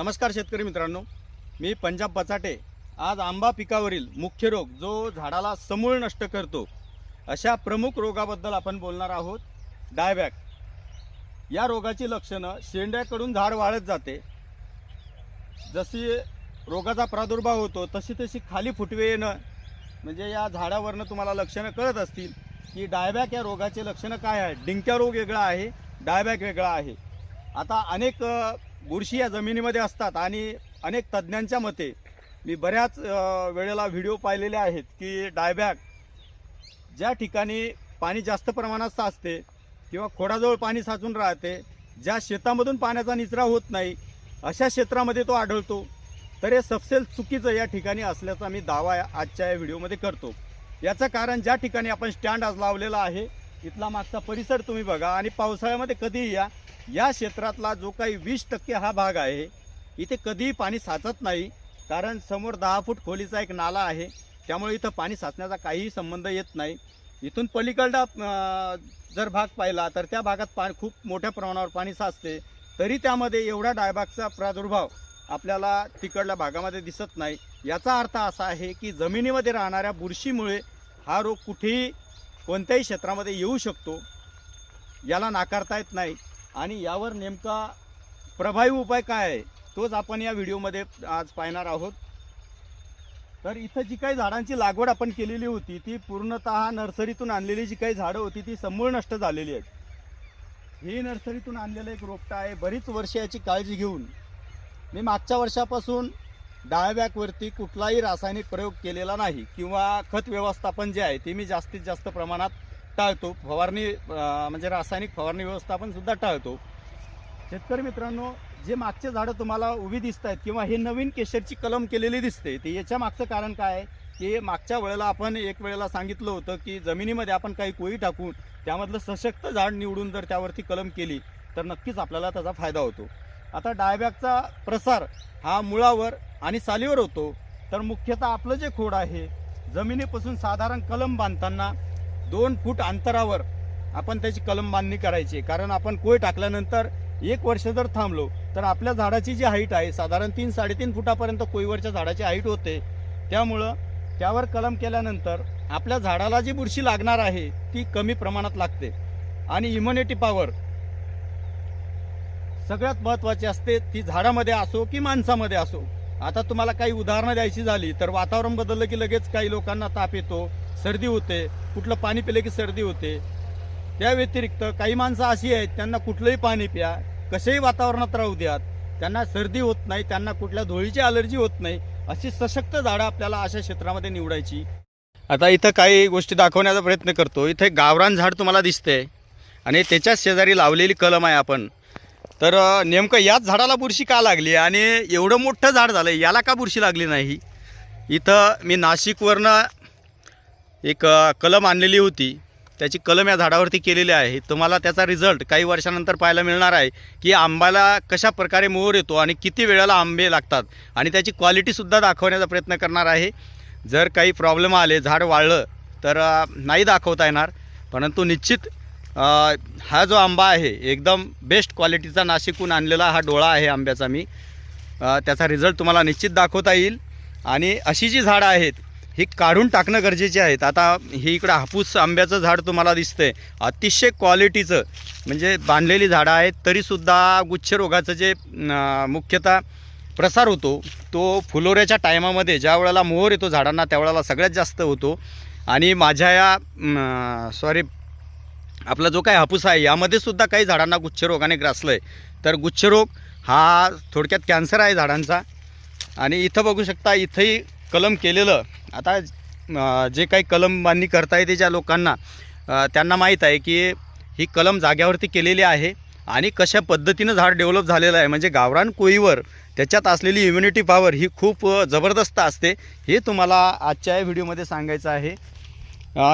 नमस्कार शेतकरी मित्रांनो. मी पंजाब बचाटे. आज आंबा पिकावरील मुख्य रोग जो झाडाला समूळ नष्ट करतो अशा प्रमुख रोगाबद्दल आपण बोलणार आहोत. डायबॅक. या रोगाची लक्षणं शेंड्याकडून झाड वाढत जाते. जशी रोगाचा प्रादुर्भाव होतो तशी तशी खाली फुटवे येणं म्हणजे या झाडावरनं तुम्हाला लक्षणं कळत असतील की डायबॅक या रोगाचे लक्षणं काय आहे डिंक्या रोग वेगळा आहे डायबॅक वेगळा आहे. आता अनेक बुरशी या जमिनीमध्ये असतात आणि अनेक तज्ज्ञांच्या मते मी बऱ्याच वेळेला व्हिडिओ पाहिलेले आहेत की डायबॅक ज्या ठिकाणी पाणी जास्त प्रमाणात साचते किंवा खोडाजवळ पाणी साचून राहते ज्या शेतामधून पाण्याचा निचरा होत नाही अशा क्षेत्रामध्ये तो आढळतो. तर हे सपसेल चुकीचं या ठिकाणी असल्याचा मी दावा या- आजच्या या व्हिडिओमध्ये करतो. याचं कारण ज्या ठिकाणी आपण स्टँड आज लावलेला आहे इथला मागचा परिसर तुम्ही बघा आणि पावसाळ्यामध्ये कधीही या या क्षेत्रातला जो काही वीस टक्के हा भाग आहे इथे कधीही पाणी साचत नाही कारण समोर दहा फूट खोलीचा एक नाला आहे त्यामुळे इथं पाणी साचण्याचा काहीही संबंध येत नाही. इथून पलीकडला जर भाग पाहिला तर त्या भागात पा खूप मोठ्या प्रमाणावर पाणी साचते. तरी त्यामध्ये एवढा डायबॅगचा प्रादुर्भाव आपल्याला तिकडल्या भागामध्ये दिसत नाही. याचा अर्थ असा आहे की जमिनीमध्ये राहणाऱ्या बुरशीमुळे हा रोग कुठेही कोणत्याही क्षेत्रामध्ये येऊ शकतो याला नाकारता येत नाही. आणि यावर नेमका प्रभावी उपाय काय आहे तोच आपण या व्हिडिओमध्ये आज पाहणार आहोत. तर इथं जी काही झाडांची लागवड आपण केलेली होती ती पूर्णतः नर्सरीतून आणलेली जी काही झाडं होती ती समूळ नष्ट झालेली आहेत. ही नर्सरीतून आणलेलं एक रोपटं आहे. बरीच वर्ष याची काळजी घेऊन मी मागच्या वर्षापासून डाळबॅकवरती कुठलाही रासायनिक प्रयोग केलेला नाही किंवा खत व्यवस्थापन जे आहे ते मी जास्तीत जास्त प्रमाणात टाळतो. फवारणी म्हणजे रासायनिक फवारणी व्यवस्थापन सुद्धा टाळतो. शेतकरी मित्रांनो जे मागचे झाडं तुम्हाला उभी दिसत आहेत किंवा हे नवीन केशरची कलम केलेली दिसते ते याच्या मागचं कारण काय आहे? की मागच्या वेळेला आपण एक वेळेला सांगितलं होतं की जमिनीमध्ये आपण काही कोळी टाकून त्यामधलं सशक्त झाड निवडून जर त्यावरती कलम केली तर नक्कीच आपल्याला त्याचा फायदा होतो. आता डायबॅगचा प्रसार हा मुळावर आणि सालीवर होतो. तर मुख्यतः आपलं जे खोड आहे जमिनीपासून साधारण कलम बांधताना दोन फूट अंतरावर आपण त्याची कलम बांधणी करायची कारण आपण कोय टाकल्यानंतर एक वर्ष जर थांबलो तर आपल्या झाडाची जी हाईट आहे साधारण तीन साडेतीन फुटापर्यंत कोयवरच्या झाडाची हाईट होते. त्यामुळं त्यावर कलम केल्यानंतर आपल्या झाडाला जी बुरशी लागणार आहे ती कमी प्रमाणात लागते. आणि इम्युनिटी पॉवर सगळ्यात महत्त्वाची असते ती झाडामध्ये असो की माणसामध्ये असो. आता तुम्हाला काही उदाहरणं द्यायची झाली तर वातावरण बदललं की लगेच काही लोकांना ताप येतो. सर्दी होते कुठलं पाणी पिलं की सर्दी होते. त्या व्यतिरिक्त काही माणसं अशी आहेत त्यांना कुठलंही पाणी प्या कसेही वातावरणात राहू द्यात. त्यांना सर्दी होत नाही त्यांना कुठल्या धुळीची अलर्जी होत नाही अशी सशक्त झाडं आपल्याला अशा क्षेत्रामध्ये निवडायची. आता इथं काही गोष्टी दाखवण्याचा प्रयत्न करतो. इथे गावरान झाड तुम्हाला दिसते आणि त्याच्याच शेजारी लावलेली कलम आहे आपण. तर नेमकं याच झाडाला बुरशी का लागली? आणि एवढं मोठं झाड झालं याला का बुरशी लागली नाही? इथं मी नाशिकवरनं एक कलम आणलेली होती. त्याची कलम या झाडावरती केलेली आहे. तुम्हाला त्याचा रिझल्ट काही वर्षानंतर पाहायला मिळणार आहे की आंब्याला कशा प्रकारे मोहर येतो आणि किती वेळेला आंबे लागतात आणि त्याची क्वालिटीसुद्धा दाखवण्याचा प्रयत्न करणार आहे. जर काही प्रॉब्लेम आले झाड वाळलं तर नाही दाखवता येणार. परंतु निश्चित हा जो आंबा आहे एकदम बेस्ट क्वालिटीचा नाशिकहून आणलेला हा डोळा आहे आंब्याचा मी. त्याचा रिझल्ट तुम्हाला निश्चित दाखवता येईल. आणि अशी जी झाडं आहेत ही काढून टाकणं गरजेचे आहेत. आता ही इकडं हापूस आंब्याचं झाड तुम्हाला दिसतंय. अतिशय क्वालिटीचं म्हणजे बांधलेली झाडं आहेत तरीसुद्धा गुच्छ रोगाचं जे मुख्यतः प्रसार होतो तो फुलोऱ्याच्या टायमामध्ये ज्या वेळेला मोहर येतो झाडांना त्यावेळेला सगळ्यात जास्त होतो. आणि माझ्या या सॉरी आपला जो काही हापूस आहे यामध्ये सुद्धा काही झाडांना गुच्छरोगाने ग्रासलं आहे तर गुच्छरोग हा थोडक्यात कॅन्सर आहे झाडांचा. आणि इथं बघू शकता इथंही कलम केलेलं. आता जे काही कलम बांधणी करता येते ज्या लोकांना त्यांना माहीत आहे की ही कलम जाग्यावरती केलेली आहे आणि कशा पद्धतीनं झाड डेव्हलप झालेलं आहे. म्हणजे गावरान कोळीवर त्याच्यात असलेली इम्युनिटी पॉवर ही खूप जबरदस्त असते. हे तुम्हाला आजच्या या व्हिडिओमध्ये सांगायचं आहे.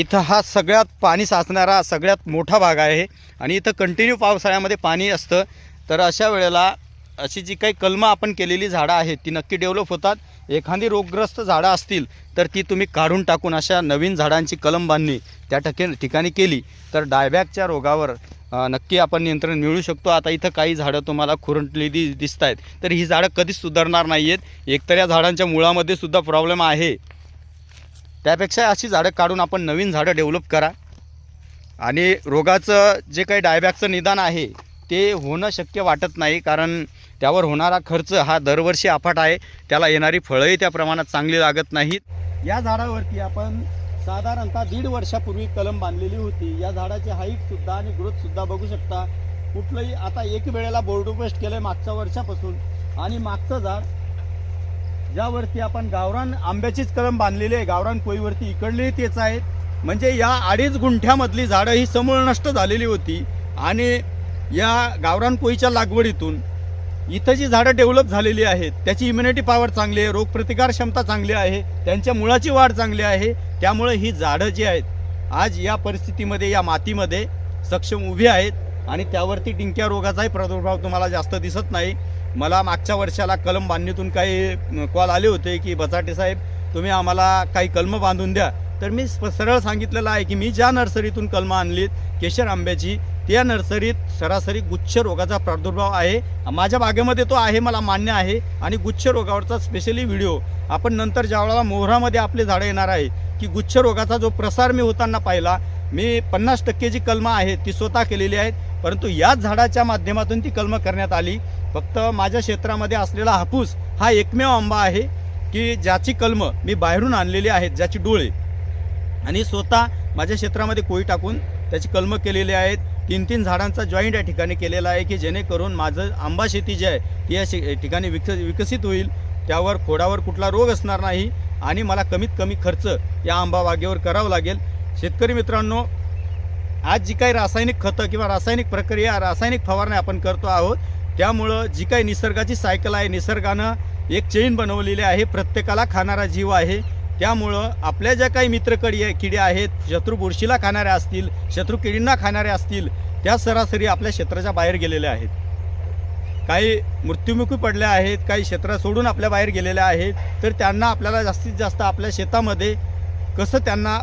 इथं हा सगळ्यात पाणी साचणारा सगळ्यात मोठा भाग आहे आणि इथं कंटिन्यू पावसाळ्यामध्ये पाणी असतं. तर अशा वेळेला अशी जी काही कलमं आपण केलेली झाडं आहेत ती नक्की डेव्हलप होतात. एखादी रोगग्रस्त झाडं असतील तर ती तुम्ही काढून टाकून अशा नवीन झाडांची कलम बांधणी त्या टके ठिकाणी केली तर डायबॅकच्या रोगावर नक्की आपण नियंत्रण मिळू शकतो. आता इथं काही झाडं तुम्हाला खुरंटली दि दिसत आहेत तर ही झाडं कधीच सुधारणार नाही आहेत एकतर या झाडांच्या मुळामध्ये सुद्धा प्रॉब्लेम आहे. त्यापेक्षा अशी झाडं काढून आपण नवीन झाडं डेव्हलप करा. आणि रोगाचं जे काही डायबॅकचं निदान आहे ते होणं शक्य वाटत नाही कारण त्यावर होणारा खर्च हा दरवर्षी अफाट आहे. त्याला येणारी फळंही त्या प्रमाणात चांगली लागत नाहीत. या झाडावरती आपण साधारणतः दीड वर्षापूर्वी कलम बांधलेली होती. या झाडाची हाईटसुद्धा आणि ग्रोथसुद्धा बघू शकता. कुठलंही आता एक वेळेला बोर्ड पेस्ट केलं आहे मागच्या वर्षापासून. आणि मागचं झाड ज्यावरती आपण गावरान आंब्याचीच कलम बांधलेली आहे गावरान कोईवरती इकडलेही तेच आहेत. म्हणजे या अडीच गुंठ्यामधली झाडं ही समूळ नष्ट झालेली होती. आणि या गावरान कोईच्या लागवडीतून इथं जी झाडं डेव्हलप झालेली आहेत त्याची इम्युनिटी पॉवर चांगली आहे रोगप्रतिकार क्षमता चांगली आहे त्यांच्या मुळाची वाढ चांगली आहे त्यामुळे ही झाडं जी आहेत आज या परिस्थितीमध्ये या मातीमध्ये सक्षम उभी आहेत आणि त्यावरती डिंक्या रोगाचाही प्रादुर्भाव तुम्हाला जास्त दिसत नाही. मला मागच्या वर्षाला कलम बांधणीतून काही कॉल आले होते की बचाटे साहेब तुम्ही आम्हाला काही कलमं बांधून द्या. तर मी सरळ सांगितलेलं आहे की मी ज्या नर्सरीतून कलमं आणलीत केशर आंब्याची त्या नर्सरीत सरासरी गुच्छ रोगाचा प्रादुर्भाव आहे. माझ्या बागेमध्ये तो आहे मला मान्य आहे. आणि गुच्छ रोगावरचा स्पेशली व्हिडिओ आपण नंतर ज्यावेळेला मोहरामध्ये आपले झाडं येणार आहे की गुच्छ रोगाचा जो प्रसार मी होताना पाहिला मी पन्नास टक्के जी कलमं आहेत ती स्वतः केलेली आहेत. परंतु याच झाडाच्या माध्यमातून ती कलमं करण्यात आली. फक्त माझ्या क्षेत्रामध्ये असलेला हापूस हा एकमेव आंबा आहे की ज्याची कलमं मी बाहेरून आणलेली आहेत ज्याची डोळे. आणि स्वतः माझ्या क्षेत्रामध्ये कोळी टाकून त्याची कलमं केलेली आहेत. तीन तीन झाडांचा जॉईंट या ठिकाणी केलेला आहे की जेणेकरून माझं आंबा शेती जी आहे ती या शे ठिकाणी विकस विकसित होईल. त्यावर खोडावर कुठला रोग असणार नाही आणि मला कमीत कमी खर्च या आंबा बागेवर करावं लागेल. शेतकरी मित्रांनो आज जी काही रासायनिक खतं किंवा रासायनिक प्रक्रिया रासायनिक फवारण्या आपण करतो आहोत त्यामुळं जी काही निसर्गाची सायकल आहे निसर्गानं एक चेन बनवलेली आहे प्रत्येकाला खाणारा जीव आहे. त्यामुळं आपल्या ज्या काही मित्रकडी किडे आहेत शत्रू बुरशीला खाणाऱ्या असतील शत्रू किडींना खाणाऱ्या असतील त्या सरासरी आपल्या क्षेत्राच्या बाहेर गेलेल्या आहेत. काही मृत्युमुखी पडल्या आहेत काही क्षेत्र सोडून आपल्या बाहेर गेलेल्या आहेत तर त्यांना आपल्याला जास्तीत जास्त आपल्या शेतामध्ये कसं त्यांना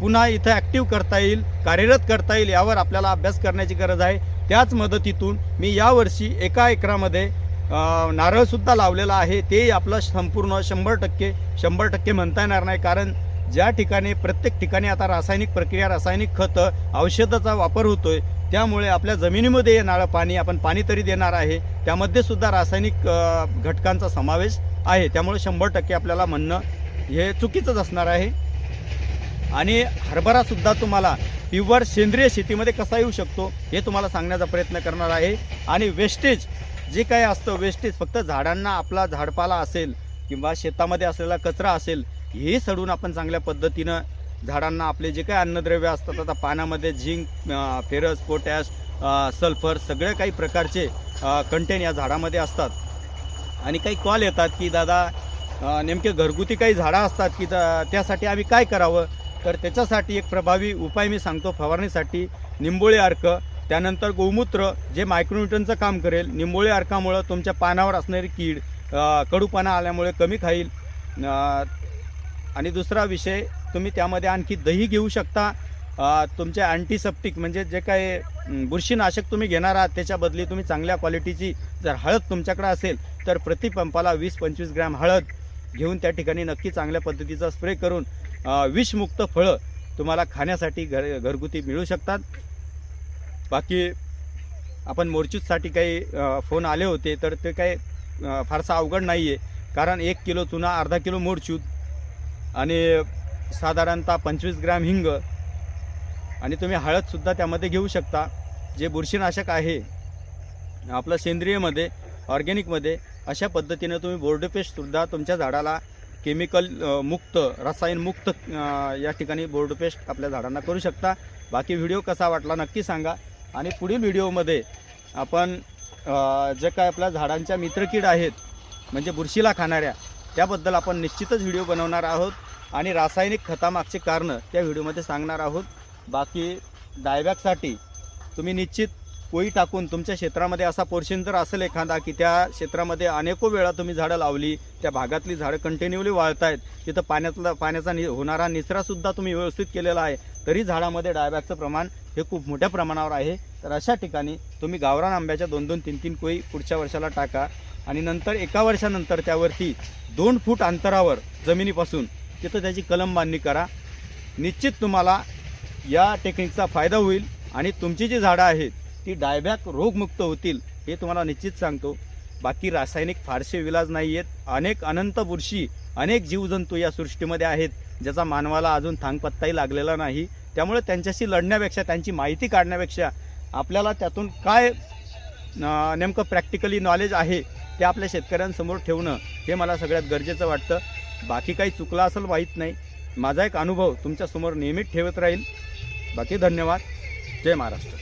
पुन्हा इथं ॲक्टिव्ह करता येईल कार्यरत करता येईल यावर आपल्याला अभ्यास करण्याची गरज आहे. त्याच मदतीतून मी यावर्षी एका एकरामध्ये नारळसुद्धा लावलेला आहे. ते आपलं संपूर्ण शंभर टक्के शंभर टक्के म्हणता येणार नाही. कारण ज्या ठिकाणी प्रत्येक ठिकाणी आता रासायनिक प्रक्रिया रासायनिक खतं औषधाचा वापर होतोय त्यामुळे आपल्या जमिनीमध्ये येणारं पाणी आपण पाणी तरी देणार आहे. त्यामध्ये सुद्धा रासायनिक घटकांचा समावेश आहे. त्यामुळे शंभर टक्के आपल्याला म्हणणं हे चुकीचंच असणार आहे. आणि हरभरासुद्धा तुम्हाला प्युअर सेंद्रिय शेतीमध्ये कसा येऊ शकतो हे तुम्हाला सांगण्याचा प्रयत्न करणार आहे. आणि वेस्टेज जे काही असतं वेस्टेज फक्त झाडांना आपला झाडपाला असेल किंवा शेतामध्ये असलेला कचरा असेल हे सडून आपण चांगल्या पद्धतीनं झाडांना आपले जे काही अन्नद्रव्य असतात आता पाण्यामध्ये झिंक फेरस पोटॅश सल्फर सगळे काही प्रकारचे कंटेन या झाडामध्ये असतात. आणि काही कॉल येतात की दादा नेमके घरगुती काही झाडं असतात की त्यासाठी आम्ही काय करावं? तर त्याच्यासाठी एक प्रभावी उपाय मी सांगतो फवारणीसाठी. निंबोळी अर्क त्यानंतर गोमूत्र जे मायक्रोन्यूटनचं काम करेल निंबोळी अर्कामुळं तुमच्या पानावर असणारी कीड अं, कडूपणा आल्यामुळे कमी खाईल. आणि दुसरा विषय तुम्ही त्यामध्ये आणखी दही घेऊ शकता. तुमचे अँटीसेप्टिक म्हणजे जे काय बुरशीनाशक तुम्ही घेणार आहात त्याच्या बदली तुम्ही चांगल्या क्वालिटीची जर हळद तुमच्याकडे असेल तर प्रति पंपाला वीस पंचवीस ग्रॅम हळद घेऊन त्या ठिकाणी नक्की चांगल्या पद्धतीचा स्प्रे करून विषमुक्त फळं तुम्हाला खाण्यासाठी घर घरगुती मिळू शकतात. बाकी आपण मोर्चूजसाठी काही फोन आले होते तर ते काही फारसा फारसं अवघड नाही आहे कारण एक किलो चुना अर्धा किलो मोरचूत आणि साधारणतः पंचवीस ग्रॅम हिंग आणि तुम्ही हळदसुद्धा त्यामध्ये घेऊ शकता. जे बुरशीनाशक आहे आपलं सेंद्रियमध्ये ऑर्गॅनिकमध्ये अशा पद्धतीनं तुम्ही बोर्डपेस्टसुद्धा तुमच्या झाडाला केमिकल मुक्त रसायन मुक्त या ठिकाणी बोर्डपेस्ट आपल्या झाडांना करू शकता. बाकी व्हिडिओ कसा वाटला नक्की सांगा. आणि पुढील व्हिडिओमध्ये आपण जे काय आपल्या झाडांच्या मित्रकीड आहेत म्हणजे बुरशीला खाणाऱ्या त्याबद्दल आपण निश्चितच व्हिडिओ बनवणार आहोत आणि रासायनिक खतामागचे कारणं त्या व्हिडिओमध्ये सांगणार आहोत. बाकी डायबॅकसाठी तुम्ही निश्चित कोळी टाकून तुमच्या क्षेत्रामध्ये असा पोर्शन जर असेल एखादा की त्या क्षेत्रामध्ये अनेको वेळा तुम्ही झाडं लावली त्या भागातली झाडं कंटिन्युअली वाळत आहेत तिथं पाण्यातला पाण्याचा नि होणारा निचरासुद्धा तुम्ही व्यवस्थित केलेला आहे तरी झाडामध्ये डायबॅकचं प्रमाण हे खूप मोठ्या प्रमाणावर आहे. तर अशा ठिकाणी तुम्ही गावरान आंब्याच्या दोन दोन तीन तीन कोई पुढच्या वर्षाला टाका. आणि नंतर एका वर्षानंतर त्यावरती दोन फूट अंतरावर जमिनीपासून तिथं त्याची कलम बांधणी करा. निश्चित तुम्हाला या टेक्निकचा फायदा होईल आणि तुमची जी झाडं आहेत ती डायबॅक रोगमुक्त होतील हे तुम्हाला निश्चित सांगतो. बाकी रासायनिक फारसे विलाज नाही आहेत. अनेक अनंत बुरशी अनेक जीवजंतू या सृष्टीमध्ये आहेत ज्याचा मानवाला अजून थांगपत्ताही लागलेला नाही. त्यामुळे त्यांच्याशी लढण्यापेक्षा त्यांची माहिती काढण्यापेक्षा आपल्याला त्यातून काय नेमकं प्रॅक्टिकली नॉलेज आहे ते आपल्या शेतकऱ्यांसमोर ठेवणं हे मला सगळ्यात गरजेचं वाटतं. बाकी काही चुकलं असेल माहीत नाही. माझा एक अनुभव तुमच्यासमोर नेहमीच ठेवत राहील. बाकी धन्यवाद. जय महाराष्ट्र.